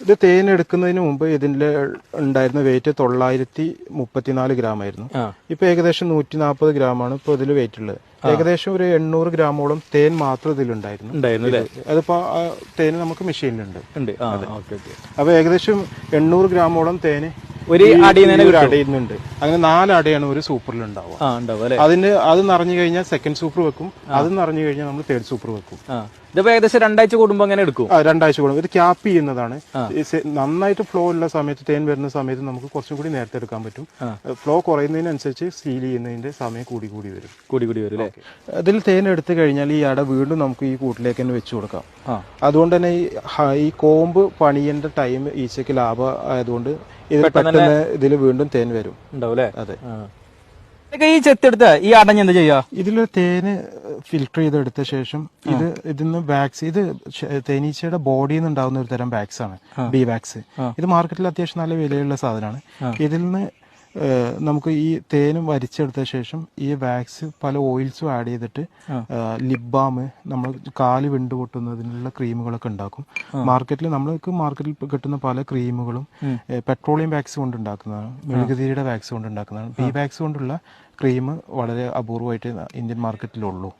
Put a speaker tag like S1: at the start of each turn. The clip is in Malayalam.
S1: ഇത് തേൻ എടുക്കുന്നതിന് മുമ്പ് ഇതിന്റെ ഉണ്ടായിരുന്ന വെയിറ്റ് തൊള്ളായിരത്തി മുപ്പത്തിനാല് ഗ്രാം ആയിരുന്നു. ഇപ്പൊ ഏകദേശം നൂറ്റി നാൽപ്പത് ഗ്രാം ആണ് ഇപ്പൊ ഇതിൽ വെയിറ്റ് ഉള്ളത്. ഏകദേശം ഒരു എണ്ണൂറ് ഗ്രാമോളം തേൻ മാത്രം ഇതിലുണ്ടായിരുന്നു അതിപ്പോ തേൻ നമുക്ക് മെഷീനിലുണ്ട്
S2: ഓക്കെ ഓക്കെ.
S1: അപ്പൊ ഏകദേശം എണ്ണൂറ് ഗ്രാമോളം തേന്
S2: ഒരു
S1: അടിയുന്നുണ്ട് അങ്ങനെ നാല് അടയാണ് ഒരു സൂപ്പറിൽ ഉണ്ടാവുക. അതിന് അത് നിറഞ്ഞു കഴിഞ്ഞാൽ സെക്കൻഡ് സൂപ്പർ വെക്കും. അത് നിറഞ്ഞു കഴിഞ്ഞാൽ നമ്മൾ തേർഡ് സൂപ്പർ വെക്കും.
S2: ഇതിപ്പോ ഏകദേശം രണ്ടാഴ്ച കൂടുമ്പോ അങ്ങനെ എടുക്കും.
S1: രണ്ടാഴ്ച കൂടുമ്പോ. ഇത് ക്യാപ്പ് ചെയ്യുന്നതാണ്. നന്നായിട്ട് ഫ്ലോ ഉള്ള സമയത്ത് തേൻ വരുന്ന സമയത്ത് നമുക്ക് കുറച്ചും കൂടി നേരത്തെ എടുക്കാൻ പറ്റും. ഫ്ലോ കുറയുന്നതിനനുസരിച്ച് സീൽ ചെയ്യുന്നതിന്റെ സമയം കൂടി കൂടി വരും.
S2: കൂടി കൂടി വരും അല്ലേ?
S1: അതിൽ തേൻ എടുത്തു കഴിഞ്ഞാൽ ഈ അട വീണ്ടും നമുക്ക് ഈ കൂട്ടിലേക്ക് തന്നെ വെച്ചു കൊടുക്കാം. അതുകൊണ്ട് തന്നെ ഈ കോമ്പ് പണിയേണ്ട ടൈം ഈച്ചയ്ക്ക് ലാഭം ആയതുകൊണ്ട് ഇത് പെട്ടെന്ന് ഇതിൽ വീണ്ടും തേൻ വരും.
S2: ഉണ്ടാവും
S1: അതെ.
S2: ഇതൊക്കെ ഈ ചെത്തെടുത്ത് ഈ അടഞ്ഞ എന്താ ചെയ്യാ
S1: ഇതിൽ തേന് ഫിൽട്ടർ ചെയ്തെടുത്ത ശേഷം ഇത് ഇതിന്ന് വാക്സ് ഇത് തേനീച്ചയുടെ ബോഡിയിൽ നിന്ന് ഉണ്ടാകുന്ന ഒരു തരം വാക്സ് ആണ്. ബി വാക്സ് ഇത് മാർക്കറ്റിൽ അത്യാവശ്യം നല്ല വിലയുള്ള സാധനമാണ്. ഇതിൽ നിന്ന് നമുക്ക് ഈ തേനും വരിച്ചെടുത്ത ശേഷം ഈ വാക്സ് പല ഓയിൽസും ആഡ് ചെയ്തിട്ട് ലിപ് ബാം നമ്മൾ കാൽ വിണ്ട് പൊട്ടുന്നതിനുള്ള ക്രീമുകളൊക്കെ ഉണ്ടാക്കും. മാർക്കറ്റിൽ നമ്മൾക്ക് മാർക്കറ്റിൽ കിട്ടുന്ന പല ക്രീമുകളും പെട്രോളിയം വാക്സ് കൊണ്ട് ഉണ്ടാക്കുന്നതാണ് മെഴുകുതിരിയുടെ വാക്സ് കൊണ്ട് ഉണ്ടാക്കുന്നതാണ്. ബി വാക്സ് കൊണ്ടുള്ള ക്രീം വളരെ അപൂർവമായിട്ട് ഇന്ത്യൻ മാർക്കറ്റിലുള്ളൂ.